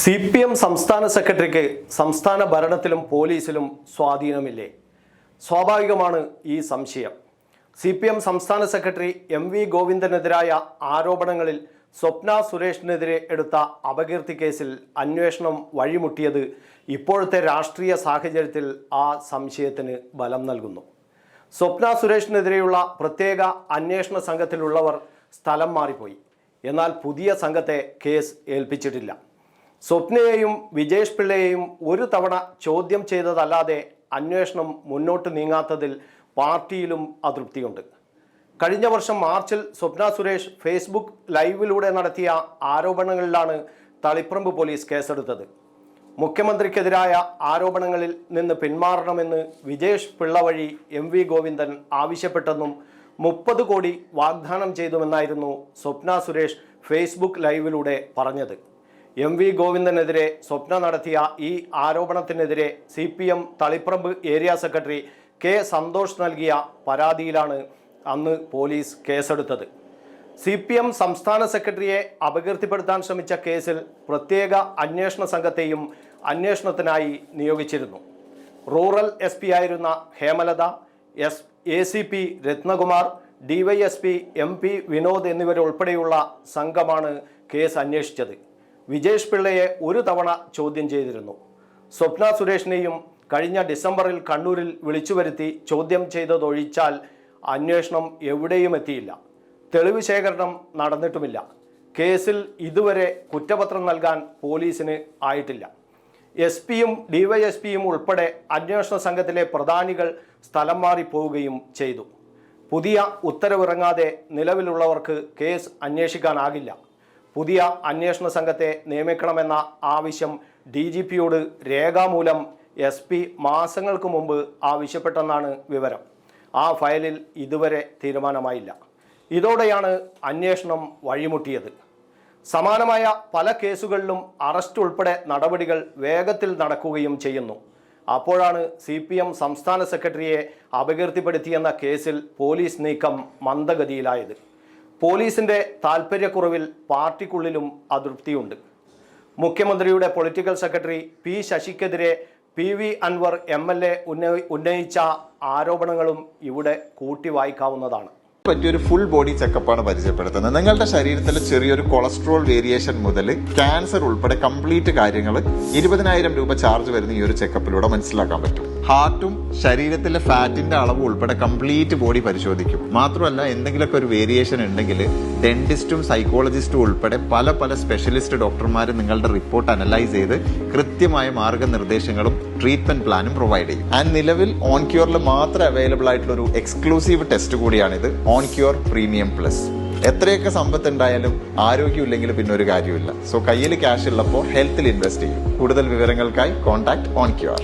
C P M സംസ്ഥാന സെക്രട്ടറിക്ക് സംസ്ഥാന ഭരണത്തിലും പോലീസിലും സ്വാധീനമില്ലേ? സ്വാഭാവികമാണ് ഈ സംശയം. സി പി എം സംസ്ഥാന സെക്രട്ടറി എം വി ഗോവിന്ദനെതിരായ ആരോപണങ്ങളിൽ സ്വപ്ന സുരേഷിനെതിരെ എടുത്ത അപകീർത്തി കേസിൽ അന്വേഷണം വഴിമുട്ടിയത് ഇപ്പോഴത്തെ രാഷ്ട്രീയ സാഹചര്യത്തിൽ ആ സംശയത്തിന് ബലം നൽകുന്നു. സ്വപ്ന സുരേഷിനെതിരെയുള്ള പ്രത്യേക അന്വേഷണ സംഘത്തിലുള്ളവർ സ്ഥലം മാറിപ്പോയി. എന്നാൽ പുതിയ സംഘത്തെ കേസ് ഏൽപ്പിച്ചിട്ടില്ല. സ്വപ്നയെയും വിജേഷ് പിള്ളയെയും ഒരു തവണ ചോദ്യം ചെയ്തതല്ലാതെ അന്വേഷണം മുന്നോട്ട് നീങ്ങാത്തതിൽ പാർട്ടിയിലും അതൃപ്തിയുണ്ട്. കഴിഞ്ഞ വർഷം മാർച്ചിൽ സ്വപ്ന സുരേഷ് ഫേസ്ബുക്ക് ലൈവിലൂടെ നടത്തിയ ആരോപണങ്ങളിലാണ് തളിപ്പറമ്പ് പോലീസ് കേസെടുത്തത്. മുഖ്യമന്ത്രിക്കെതിരായ ആരോപണങ്ങളിൽ നിന്ന് പിന്മാറണമെന്ന് വിജേഷ് പിള്ള വഴി എം വി ഗോവിന്ദൻ ആവശ്യപ്പെട്ടെന്നും മുപ്പത് കോടി വാഗ്ദാനം ചെയ്തുവെന്നായിരുന്നു സ്വപ്ന സുരേഷ് ഫേസ്ബുക്ക് ലൈവിലൂടെ പറഞ്ഞത്. എം വി ഗോവിന്ദനെതിരെ സ്വപ്ന നടത്തിയ ഈ ആരോപണത്തിനെതിരെ C P M Taliparamba area secretary K Santhosh നൽകിയ പരാതിയിലാണ് അന്ന് പോലീസ് കേസെടുത്തത്. സി പി എം സംസ്ഥാന സെക്രട്ടറിയെ അപകീർത്തിപ്പെടുത്താൻ ശ്രമിച്ച കേസിൽ പ്രത്യേക അന്വേഷണ സംഘത്തെയും അന്വേഷണത്തിനായി നിയോഗിച്ചിരുന്നു. റൂറൽ എസ് പി ആയിരുന്ന Hemalatha S A C P Ratnakumar DySP M P Vinod എന്നിവരുൾപ്പെടെയുള്ള സംഘമാണ് കേസ് അന്വേഷിച്ചത്. വിജേഷ് പിള്ളയെ ഒരു തവണ ചോദ്യം ചെയ്തിരുന്നു. സ്വപ്ന സുരേഷിനെയും കഴിഞ്ഞ ഡിസംബറിൽ കണ്ണൂരിൽ വിളിച്ചു വരുത്തി ചോദ്യം ചെയ്തതൊഴിച്ചാൽ അന്വേഷണം എവിടെയും എത്തിയില്ല. തെളിവ് ശേഖരണം നടന്നിട്ടുമില്ല. കേസിൽ ഇതുവരെ കുറ്റപത്രം നൽകാൻ പോലീസിന് ആയിട്ടില്ല. എസ് പിയും ഡിവൈഎസ്പിയും ഉൾപ്പെടെ അന്വേഷണ സംഘത്തിലെ പ്രധാനികൾ സ്ഥലം മാറി പോവുകയും ചെയ്തു. പുതിയ ഉത്തരവിറങ്ങാതെ നിലവിലുള്ളവർക്ക് കേസ് അന്വേഷിക്കാനാകില്ല. പുതിയ അന്വേഷണ സംഘത്തെ നിയമിക്കണമെന്ന ആവശ്യം ഡി ജി പിയോട് രേഖാമൂലം എസ് പി മാസങ്ങൾക്ക് മുമ്പ് ആവശ്യപ്പെട്ടെന്നാണ് വിവരം. ആ ഫയലിൽ ഇതുവരെ തീരുമാനമായില്ല. ഇതോടെയാണ് അന്വേഷണം വഴിമുട്ടിയത്. സമാനമായ പല കേസുകളിലും അറസ്റ്റ് ഉൾപ്പെടെ നടപടികൾ വേഗത്തിൽ നടക്കുകയും ചെയ്യുന്നു. അപ്പോഴാണ് സി പി എം സംസ്ഥാന സെക്രട്ടറിയെ അപകീർത്തിപ്പെടുത്തിയെന്ന കേസിൽ പോലീസ് നീക്കം മന്ദഗതിയിലായത്. പോലീസിന്റെ താൽപ്പര്യക്കുറവിൽ പാർട്ടിക്കുള്ളിലും അതൃപ്തിയുണ്ട്. മുഖ്യമന്ത്രിയുടെ political secretary P ശശിക്കെതിരെ P V Anwar M L A ഉന്നയിച്ച ആരോപണങ്ങളും ഇവിടെ കൂട്ടി വായിക്കാവുന്നതാണ് പറ്റിയൊരു ഫുൾ ബോഡി ചെക്കപ്പാണ് പരിചയപ്പെടുത്തുന്നത്. നിങ്ങളുടെ ശരീരത്തിൽ ചെറിയൊരു കൊളസ്ട്രോൾ വേരിയേഷൻ മുതൽ ക്യാൻസർ ഉൾപ്പെടെ കംപ്ലീറ്റ് കാര്യങ്ങൾ ഇരുപതിനായിരം രൂപ ചാർജ് വരുന്ന ഈ ഒരു ചെക്കപ്പിലൂടെ മനസ്സിലാക്കാൻ പറ്റും. ഹാർട്ടും ശരീരത്തിലെ ഫാറ്റിന്റെ അളവ് ഉൾപ്പെടെ കംപ്ലീറ്റ് ബോഡി പരിശോധിക്കും. മാത്രമല്ല എന്തെങ്കിലുമൊക്കെ ഒരു വേരിയേഷൻ ഉണ്ടെങ്കിൽ ഡെന്റിസ്റ്റും സൈക്കോളജിസ്റ്റും ഉൾപ്പെടെ പല പല സ്പെഷ്യലിസ്റ്റ് ഡോക്ടർമാരും നിങ്ങളുടെ റിപ്പോർട്ട് അനലൈസ് ചെയ്ത് കൃത്യമായ മാർഗനിർദ്ദേശങ്ങളും ട്രീറ്റ്മെന്റ് പ്ലാനും പ്രൊവൈഡ് ചെയ്യും. ആൻഡ് നിലവിൽ ഓൺ ക്യൂറിൽ മാത്രം അവൈലബിൾ ആയിട്ടുള്ള ഒരു എക്സ്ക്ലൂസീവ് ടെസ്റ്റ് കൂടിയാണിത് ഓൺ ക്യൂർ പ്രീമിയം പ്ലസ്. എത്രയൊക്കെ സമ്പത്ത് ഉണ്ടായാലും ആരോഗ്യമില്ലെങ്കിൽ പിന്നെ ഒരു കാര്യമില്ല സോ കയ്യിൽ ക്യാഷ് ഉള്ളപ്പോൾ ഹെൽത്തിൽ ഇൻവെസ്റ്റ് ചെയ്യും. കൂടുതൽ വിവരങ്ങൾക്കായി കോൺടാക്ട് ഓൺ ക്യൂർ